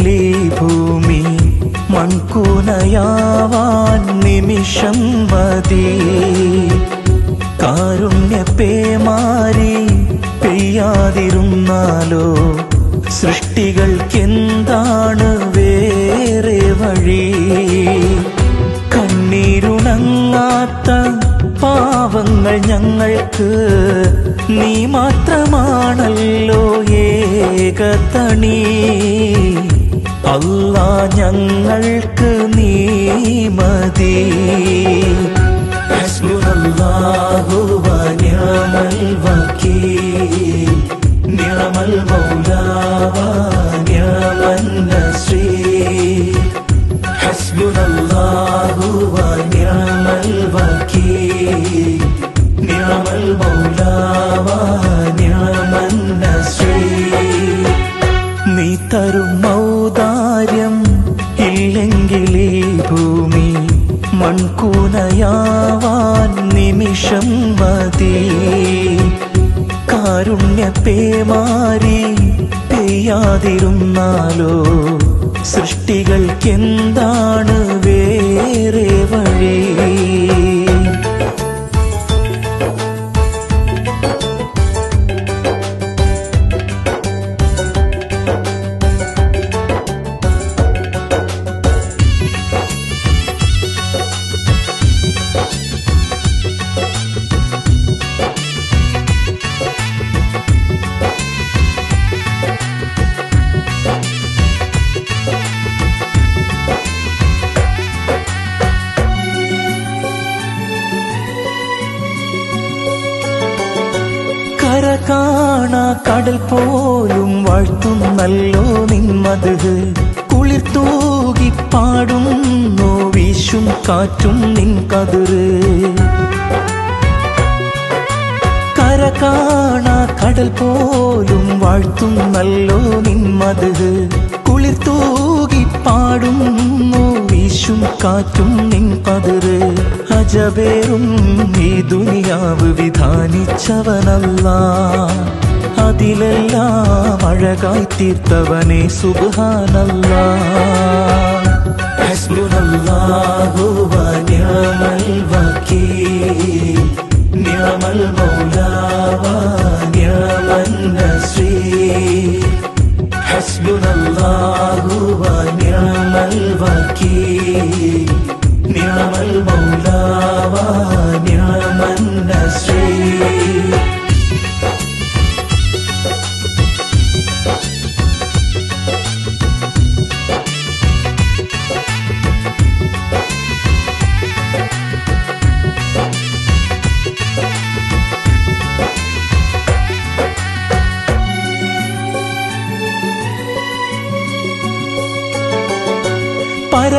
ഇല്ലെങ്കിലേ ഭൂമി മൺകൂനയാവാൻ നിമിഷം മതി കാരുണ്യപ്പേമാരി പെയ്യാതിരുന്നാലോ? സൃഷ്ടികൾക്കെന്താണ് വേറെ വഴി? കണ്ണീരുണങ്ങാത്ത പാവങ്ങൾ ഞങ്ങൾക്ക് നീ മാത്രമാണല്ലോ ഏകതണി. അല്ല ഞങ്ങൾക്ക് നീ മതി. ഹസ്ബുനല്ലാഹു വനിഅമൽ വകീൽ നിഅമൽ മൗലാ മൺകൂനയാവാൻ നിമിഷം മതി. കാരുണ്യപ്പേമാരി പെയ്യാതിരുന്നാലോ? സൃഷ്ടികൾക്കെന്താണ് വേറെ കടൽ പോലും വാഴ്ത്തുന്നല്ലോ നിന്മത്. കുളിർ തൂകി പാടുന്നു വീശും കാറ്റും നിൻ കതിര് കര കാണാ കടൽ പോലും വാഴ്ത്തുന്നല്ലോ നിന്മത്. കുളിർ തൂകി പാടുന്നു വീശും കാറ്റും നിൻ കതിര് അജബേറും ഈ ദുനിയാവ് വിധാനിച്ചവനല്ല. അതിലെല്ലാം അഴകായി തീർത്തവനെ സുബാനല്ല ഹസ്ബുനല്ലാഹു വനിഅമൽ വകീൽ നിയമൽ മൗലാ വനിഅമൻ നസീർ. ഹസ്ബുനല്ലാഹു വനിഅമൽ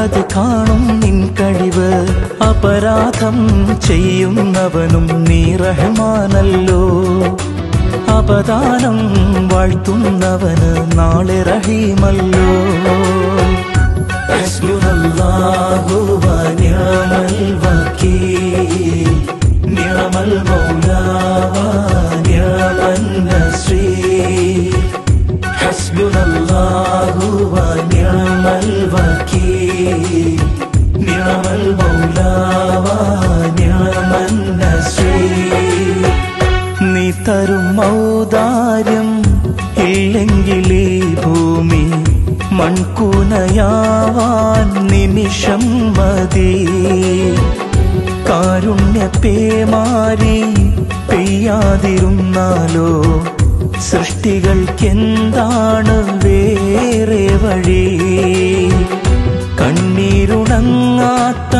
കൽവിലുമുള്ളത് കാണും നിൻ കഴിവ്. അപരാധം ചെയ്യുന്നവനും നീ റഹ്മാനല്ലോ. അപദാനം വാഴ്ത്തുന്നവന് നാളെ റഹീമല്ലോ. വനിഅമൽ വകീൽ നിഅമൽ മൗലാ മൺകൂനയാവാൻ നിമിഷം മതി. കാരുണ്യപ്പേമാരി പെയ്യാതിരുന്നാലോ? സൃഷ്ടികൾക്കെന്താണ് വേറെ വഴി? കണ്ണീരുണങ്ങാത്ത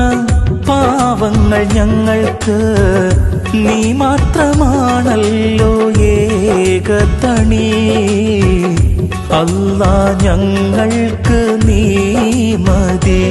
പാവങ്ങൾ ഞങ്ങൾക്ക് നീ മാത്രമാണല്ലോ ഏകതണി. അല്ല ഞങ്ങൾക്ക് നീ മതി.